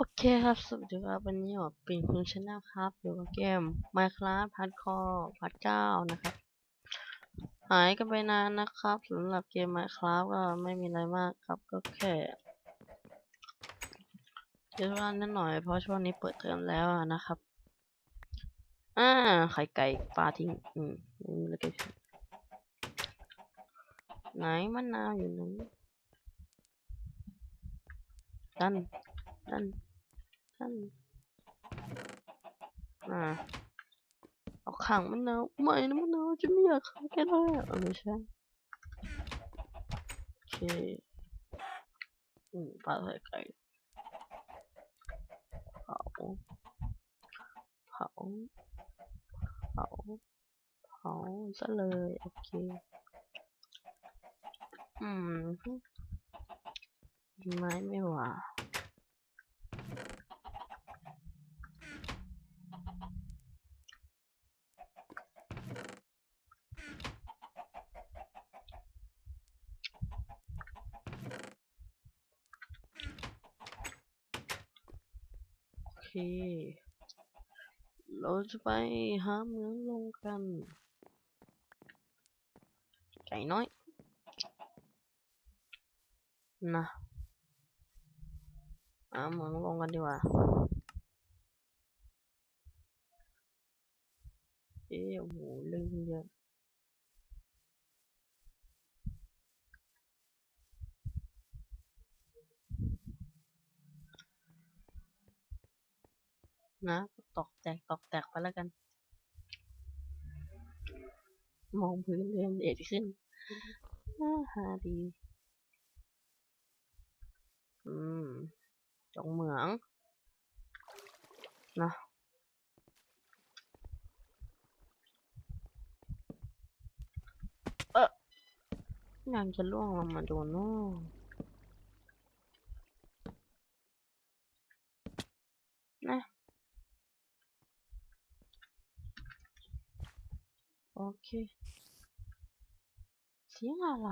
โอเคครับ สวัสดีครับวันนี้ผมเป็นคุณชาแนลครับอยู่กับเกม Minecraft Hardcore พาร์ทเก้านะครับ หายกันไปนานนะครับสำหรับเกม Minecraft ก็ไม่มีอะไรมากครับก็แค่เดี๋ยวว่านิดหน่อยเพราะช่วงนี้เปิดเทอมแล้วนะครับ อ่าไข่ไก่ปลาทิ้งอืมไม่มีอะไรเกิดขึ้นไหนมะนาวอยู่ไหนดันดั นท่านอ่าเอาขังมันาวไม่นะมันาวจะไม่อยากขังแกเลยอะไม่ใช่โอเคอืมปลาใส่ไก่เผาเผาเผาเผาซะเลยโอเคอืมไม้ไม่หวา เราจะไปหาเหมืองลงกัน ไก่น้อย นะหาเหมืองลงกันดีกว่า เอ๊ะโอ้โหลืมเยอะ นะ ตอกแตกตอกแตกไปแล้วกัน มองพื้นเรียนเด็ดขึ้นน่าหาดี อืม จงเหมือง นะเออยังจะล่วงลงมาโดนเนอะนะ โอ เคเสียงอะไร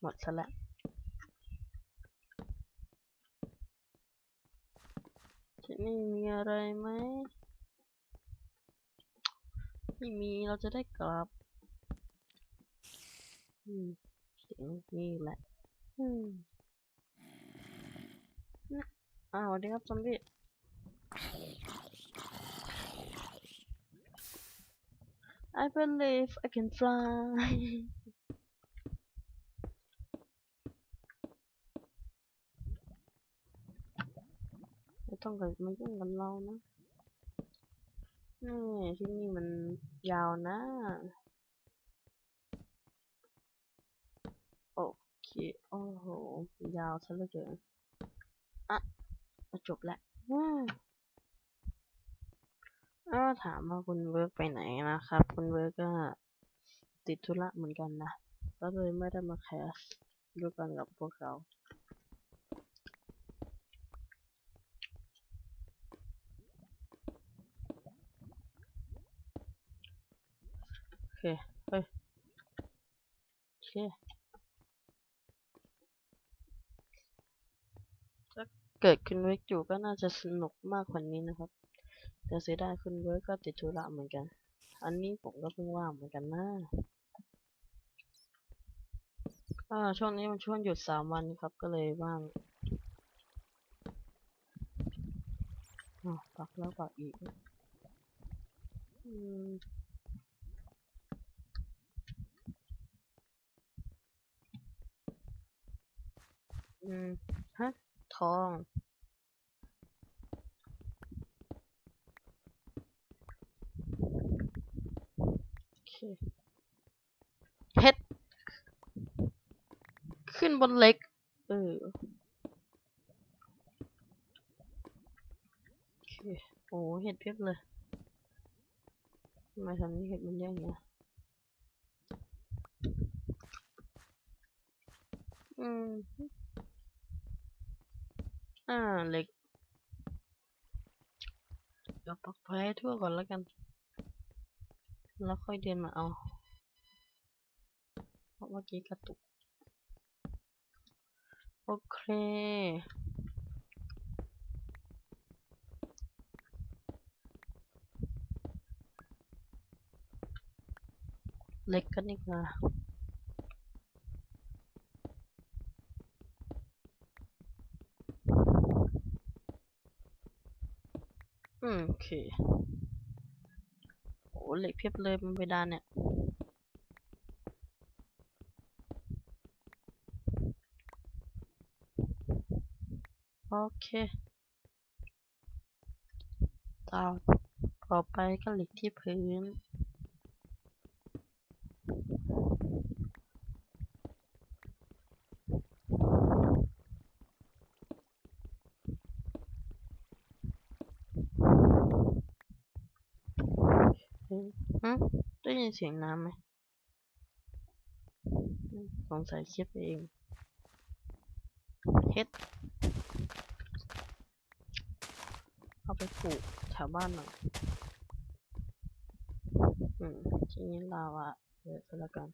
หมดซะแล้วที่นี่มีอะไรไหมไม่มีเราจะได้กลับอืมเสียงนี่แหละ อืมนะ อ้าวสวัสดีครับซอมบี้ I believe I can fly ไม่ต้องกันมายุ่งกับเรานะนี่ที่นี่มันยาวนะ โอเค โอ้โห ยาวซะเหลือเกินอะ จบแล้วว้าวอ้าวถามว่าคุณเวิร์กไปไหนนะครับ คุณเวิร์กก็ติดธุระเหมือนกันนะ ก็เลยไม่ได้มาแคสด้วยกันกับพวกเราโอเค เฮ้ยโอเค ถ้า เกิดคุณเวิร์กอยู่ก็น่าจะสนุกมากกว่านี้นะครับ แต่เสียดายคุณเวิร์กก็ติดธุระเหมือนกัน อันนี้ผมก็เพิ่งว่างเหมือนกันนะก็ช่วงนี้มันช่วงหยุดสามวันครับก็เลยว่างอ๋อปักแล้วปักอีกอืมอืมฮะ ทองเคเพชร ขึ้นบนเล็ก เออโอเคโอ้เห็ดเพียบเลยทำไมทำนี้เห็ดมันเยอะอย่างเงี้ยอืม อ่าเหล็กเดี๋ยวปักไฟให้ทั่วก่อนแล้วกัน แล้วค่อยเดินมาเอา เพราะเมื่อกี้กระตุก โอเคเล็กกันอีกนะอืมโอ เคโอ้เหล็กเพียบเลยบนเพดานเนี่ยโอเคต่อต่อไปก็เหล็กที่พื้น เฮ้ยฮะได้ ยินเสียงน้ำไหมสงสัยคิดไปเองเฮ็ดเอาไปปลูกแถวบ้านหน่อยอืมทีนี้ลาวะเยอะซะแล้วกัน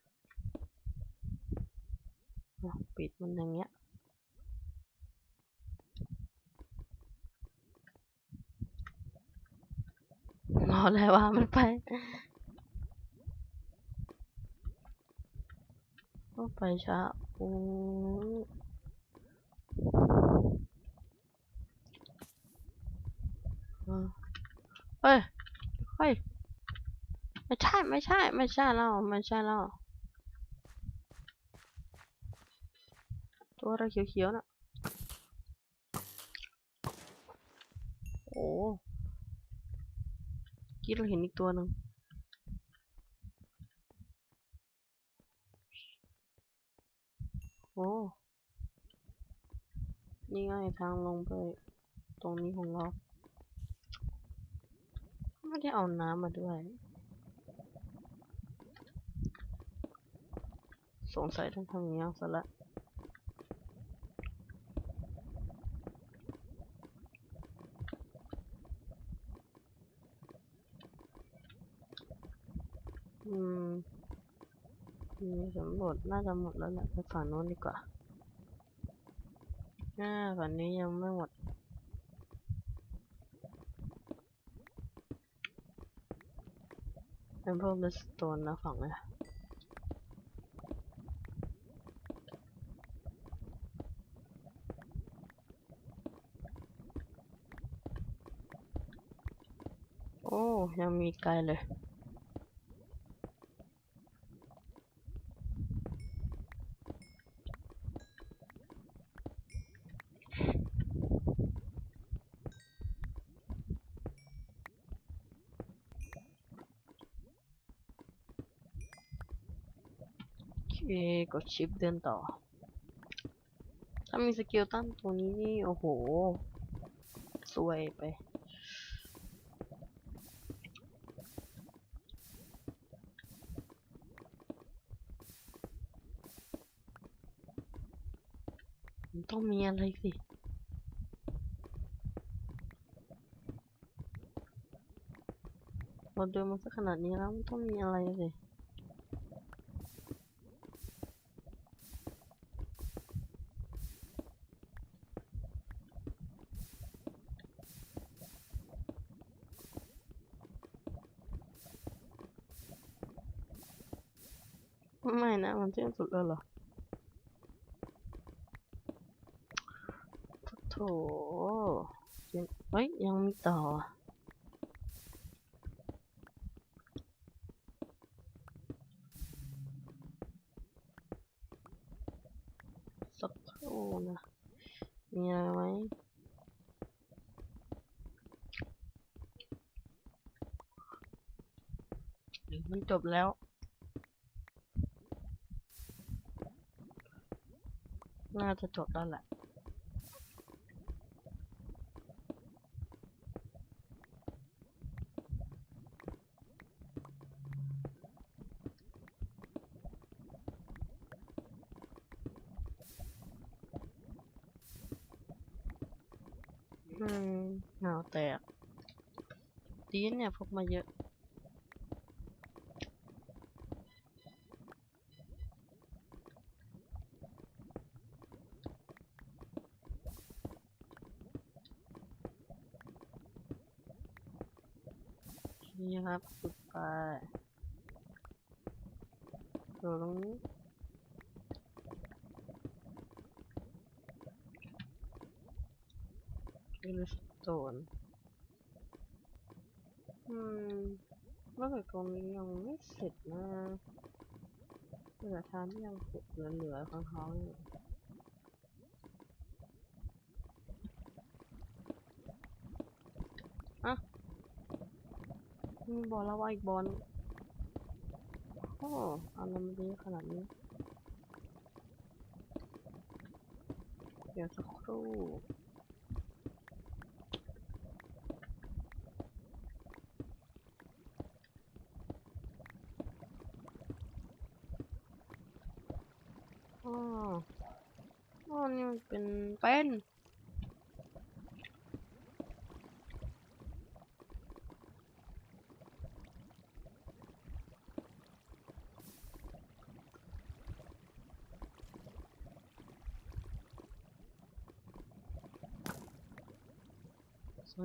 ปิดมันอย่างเงี้ยรอแล้วว่ามันไป ก็ไปช้าโอ้เฮ้ย เฮ้ย ไม่ใช่ ไม่ใช่ ไม่ใช่แล้วไม่ใช่แล้วตัวอะไรเขียวๆน่ะ โอ้กี้เราเห็นอีกตัวหนึ่ง โอ้ นี่ไงทางลงไป ตรงนี้ของเรา ไม่ได้เอาน้ำมาด้วย สงสัยต้องทำอย่างนี้ซะละอืมมี สำรวจน่าจะหมดแล้วแหละไปฝั่งโน้นดีกว่าอ่าฝั่งนี้ยังไม่หมดเป็นพวกเลสโตนนะฝั่งนี้โอ้ยังมีไกลเลย กดชิปเดินต่อ ถ้ามีสกิลตั้นตัวนี้นี่ โอ้โห สวยไปต้องมีอะไรสิเราเดินมาสักขนาดนี้แล้วมันต้องมีอะไรสิ ไม่นะมันสิ้นสุดแล้วเหรอโถยังเฮ้ย ยังมีต่ออะสักครู่นะมีอะไรไหมหรือมันจบแล้ว น่าจะจบแล้วแหละอืมเหงาแตกดีนะเนี่ยพกมาเยอะ นี่ ครับขุดไปตรงนี้อิลสโตนอืมว่าแต่ตรงนี้ยังไม่เสร็จนะเหลือทางที่ยังเหลือๆของเขาอยู่ มีบอลแล้วว่าอีกบอลโอ้อะไรมันดีขนาดนี้ เดี๋ยวสักครู่อ๋ออ๋อนี่มันเป็นเป็น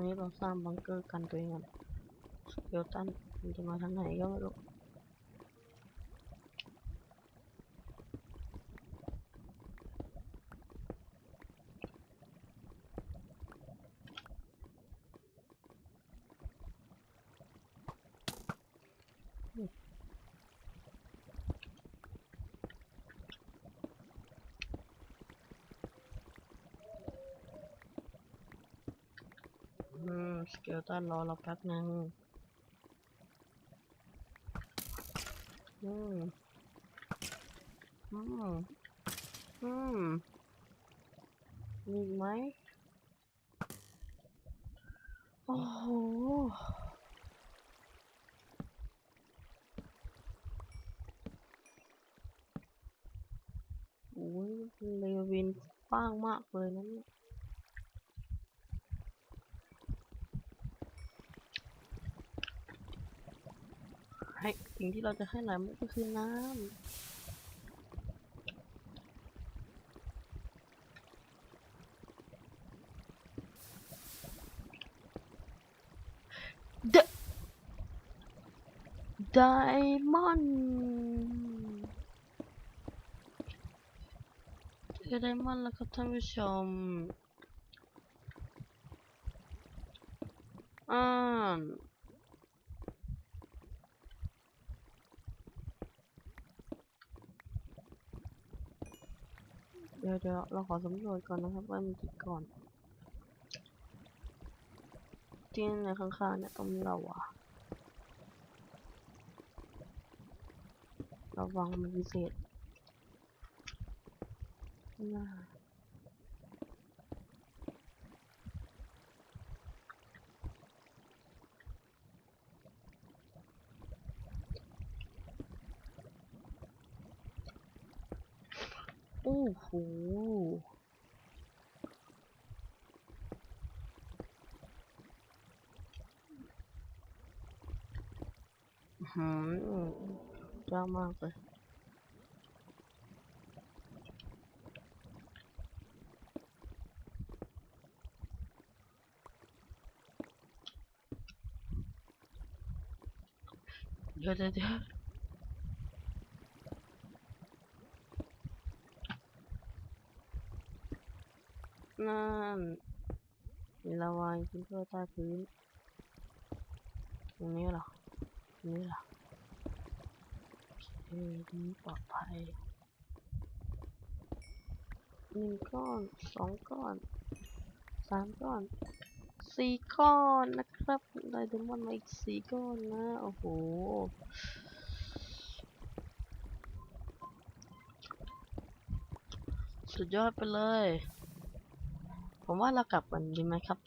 วันนี้เราสร้างบังเกอร์กันตัวเองก่อนสเกลตันมันจะมาทางไหนก็ไม่รู้ อืมสเก ลตันรอเราแป๊บนึงอืม อืม อืม มีไหม โอ้โหโอ้ยเลวินป้างมากเลยนะเนี่ย ให้สิ่งที่เราจะให้หลายมันก็คือน้ำเดไดมอนเจอไดมอนแล้วครับท่านผู้ชมอ่า ดี๋ยวเดี๋ยวเราขอสำรวจก่อนนะครับ ว่ามีกี่ก่อนที่ในข้างๆเนี่ยต้องมีเราอะระวังมันพิเศษน่าโอ้โห หืมยากมากเลยเดี๋ยวเดี๋ยวเดี๋ยวนั่นมีลาวาขึ้นเพื่อใต้พื้นตรงนี้เหรอตรงนี้เหรอ โอเคตรงนี้ปลอดภัยหนึ่งก้อนสองก้อนสามก้อนสี่ก้อนนะครับได้เดมอนมาอีกสี่ก้อนนะ โอ้โหสุดยอดไปเลย ผมว่าเรากลับกันดีไหมครับ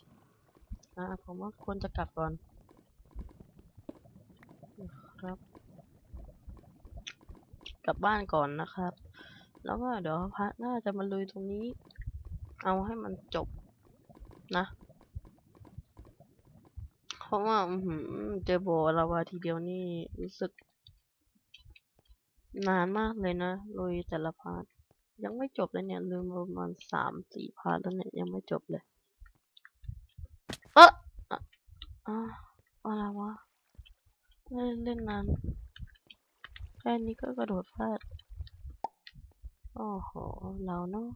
อ่า ผมว่าควรจะกลับก่อน ครับ ลับบ้านก่อนนะครับ แล้วก็เดี๋ยวพระน่าจะมาลุยตรงนี้ เอาให้มันจบนะเพราะว่าอื้อหือเจอโบลาวาทีเดียวนี่รู้สึก นานมากเลยนะลุยแต่ละพาร์ทยังไม่จบเลยเนี่ยลืมประมาณสามสี่พาร์ทแล้วเนี่ยยังไม่จบเลย เอออะอะอะไรวะเล่นเล่นนาน แค่นี้ก็กระโดดพลาด โอ้โห เราเนาะ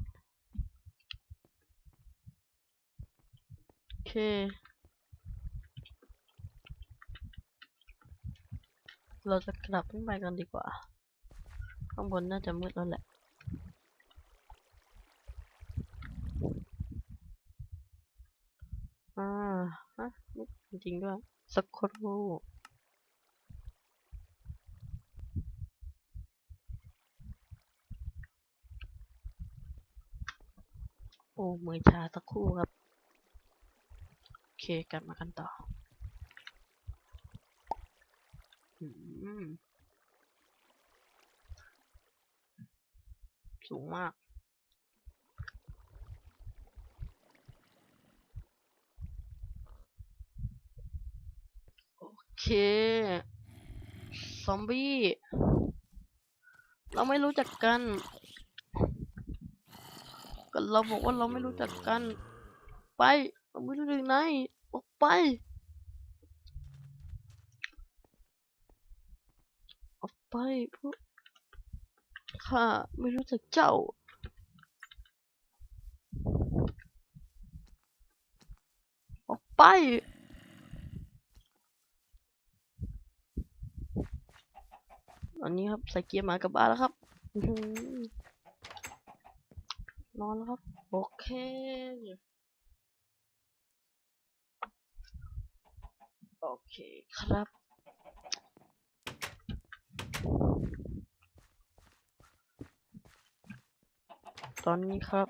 โอเคเราจะกลับขึ้นไปกันดีกว่า ข้างบนน่าจะมืดแล้วแหละ อ่า ฮะมืดจริงด้วย สักครู่ โอ้มือชาสักครู่ครับ โอเคกลับมากันต่อสูงมาก โอเค ซอมบี้ เราไม่รู้จักกัน ก็เราบอกว่าเราไม่รู้จักกัน ไปเราไม่รู้จักไหนออกไปออกไปพวกข้าไม่รู้จักเจ้าออกไปตอนนี้ครับใส่เกียร์หมากับบ้านแล้วครับ นอนแล้วครับโอเคโอเคครับตอนนี้ครับ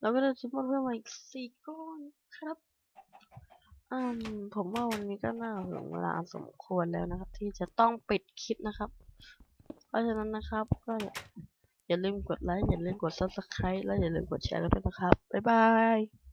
เราก็ได้ชิปมอนเพิ่มมาอีกสี่ก้อนครับอืมผมว่าวันนี้ก็น่าถึงเวลาสมควรแล้วนะครับ ที่จะต้องปิดคลิปนะครับ เพราะฉะนั้นนะครับก็ อย่าลืมกดไลค์ อย่าลืมกด subscribe และอย่าลืมกดแชร์กันด้วยนะครับ บ๊ายบาย